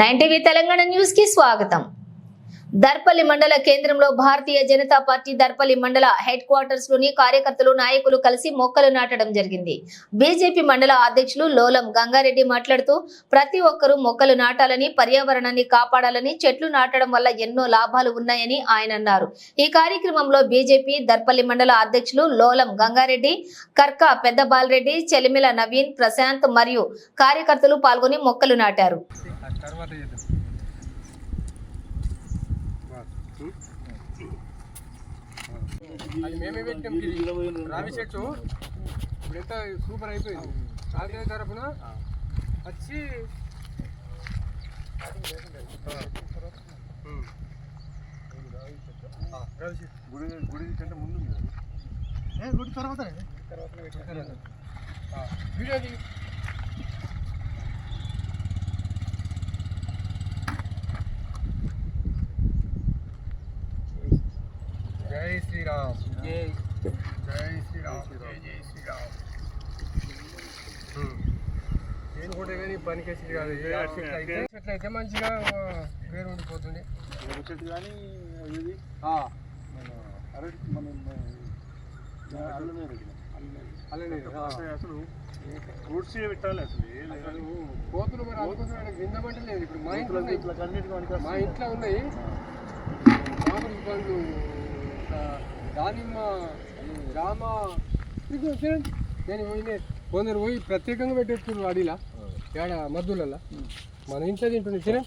Nine TV Telangana న్యూస్కి స్వాగతం. దర్పల్లి మండల కేంద్రంలో భారతీయ జనతా పార్టీ దర్పల్లి మండల హెడ్ క్వార్టర్స్లోని కార్యకర్తలు నాయకులు కలిసి మొక్కలు నాటడం జరిగింది. బీజేపీ మండల అధ్యక్షులు లోలం గంగారెడ్డి మాట్లాడుతూ ప్రతి ఒక్కరూ మొక్కలు నాటాలని పర్యావరణాన్ని కాపాడాలని చెట్లు నాటడం వల్ల ఎన్నో లాభాలు ఉన్నాయని ఆయన అన్నారు. ఈ కార్యక్రమంలో బీజేపీ దర్పల్లి మండల అధ్యక్షులు లోలం గంగారెడ్డి కర్క పెద్ద బాలరెడ్డి చెలిమిల నవీన్ ప్రశాంత్ మరియు కార్యకర్తలు పాల్గొని మొక్కలు నాటారు. తర్వాత చేద్దాం అది మేమే పెట్టాం ఇది రావి చెట్టు ఇప్పుడు ఎంత సూపర్ అయిపోయింది కాకినాడ తరపున వచ్చి ఉమ్. ఆ, రావి చెట్టు. గుడి గుడి కంటే ముందు? గుడి తర్వాత వీడియో జై శ్రీరామ్. జై జై శ్రీరామ్. జై జై శ్రీరామ్. హ్మ్. నేను కూడా కానీ కాదు. చెట్లు అయితే చెట్లు అయితే మంచిగా వేరు ఉండిపోతుంది చెట్టు కానీ ఇది అరటి మన అలానే. అసలు ఫ్రూట్స్ పెట్టాలి అసలు. కోతులు మరి అందుకోసం విందమంటే లేదు. ఇప్పుడు మా ఇంట్లో మా ఇంట్లో ఉన్నాయి. మామిడి పండ్లు దానిమ్మ చూడండి. నేను పోయిన కొందరు పోయి ప్రత్యేకంగా పెట్టేసుకున్నారు అడిలా ఏడ మద్దులలో. మన ఇంట్లో తింటుంది తినే.